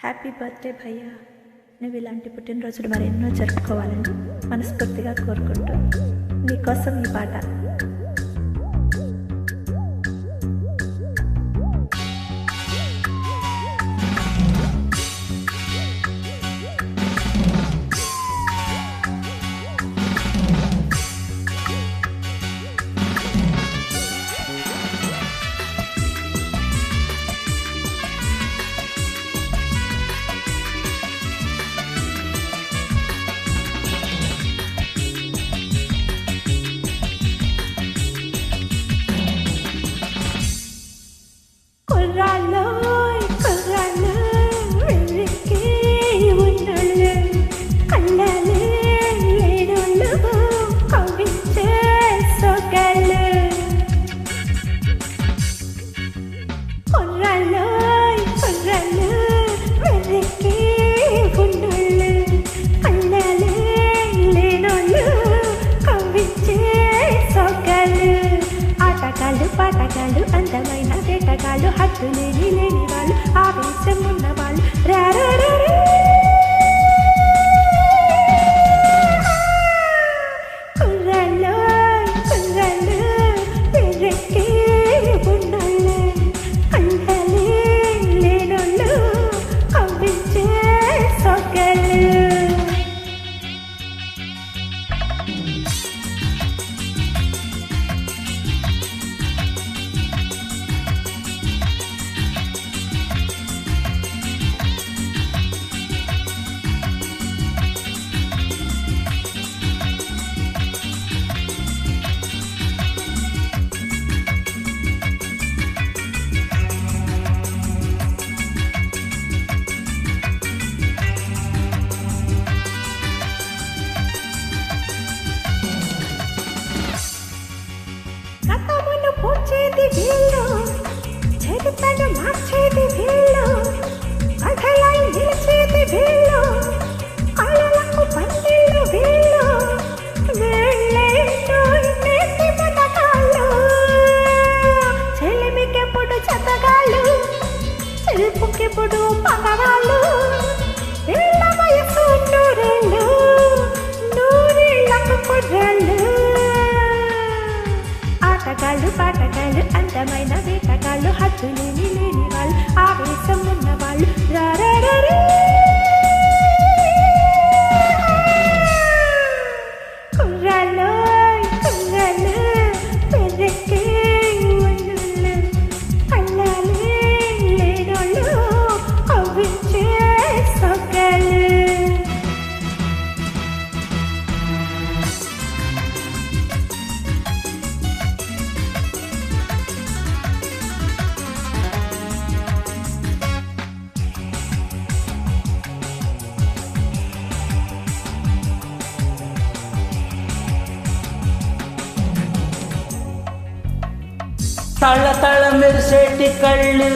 Happy birthday భయ్యా. నువ్వు ఇలాంటి పుట్టినరోజులు మరెన్నో జరుపుకోవాలని మనస్ఫూర్తిగా కోరుకుంటూ నీకోసం ఈ పాట పాటగాళ్ళు అందమైన వేటగాళ్ళు హద్దులేని లేని లేని వాళ్ళు ఆవేశం ఉన్న వాళ్ళు రారారారా. that a massive ఆటగాళ్ళు పాటగాళ్ళు అందమైన వేటకాళ్ళు హద్దులేని లేని వాళ్ళు ఆవేశం ఉన్న వాళ్ళు రారారారీ. తళ్ళ తళ్ళ మెరిసేటి కళ్ళు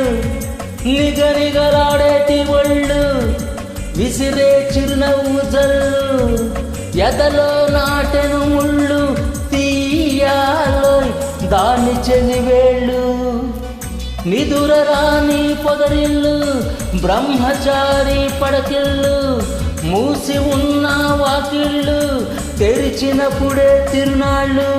నిగనిగలాడేటి ఒళ్ళు విసిరే చిరునవ్వు జల్లు ఎదలో నాటెను ముళ్ళు తీయాలో దాని చెనివేళ్ళు నిదుర రాని పొదరిల్లు బ్రహ్మచారి పడకిల్లు మూసి ఉన్న వాకిళ్ళు తెరిచినప్పుడే తిరునాళ్ళు.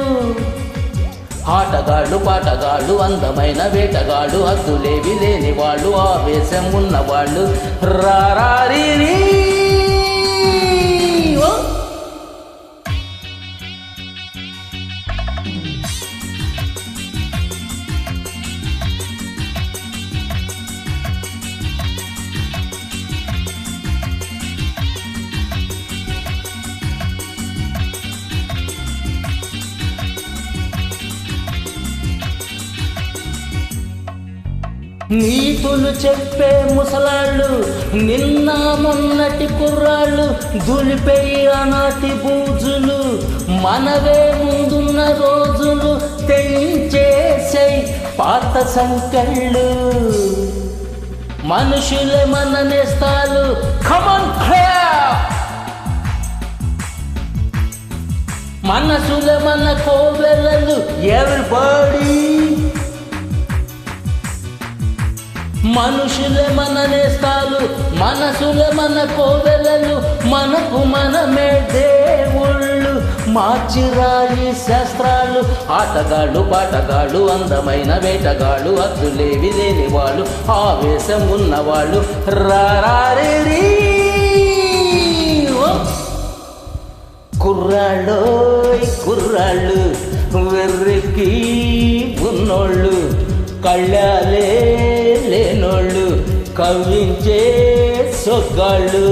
ఆటగాళ్ళు పాటగాళ్ళు అందమైన వేటగాళ్ళు హద్దులేవి లేని వాళ్ళు ఆవేశం ఉన్నవాళ్ళు. రారీ నీతులు చెప్పే ముసలాళ్ళు నిన్న మొన్నటి కుర్రాళ్ళు దులిపై అనాటి బూజులు మనవే ముందున్న రోజులు తెంచేసే పాత సంకళ్ళు. మనుషులే మన నేస్తాలు. ఖమన్ మనసులే మన కోవెలలు. ఎవరిబడి మనుషులే మన నేస్తాలు మనసులే మన కోవెలలు మనకు మనమే దేవుళ్ళు. మార్చిరాయి శాస్త్రాలు ఆటగాళ్ళు పాటగాళ్ళు అందమైన వేటగాళ్ళు అద్దులేవి లేని వాళ్ళు ఆవేశం ఉన్నవాళ్ళు. రారీ కుర్రాళ్ళోయ్ కుర్రాళ్ళు వెర్రికి ఉన్నోళ్ళు. కళ్ళాలే లేనోళ్ళు కవ్వించే సొగ్గాళ్ళు.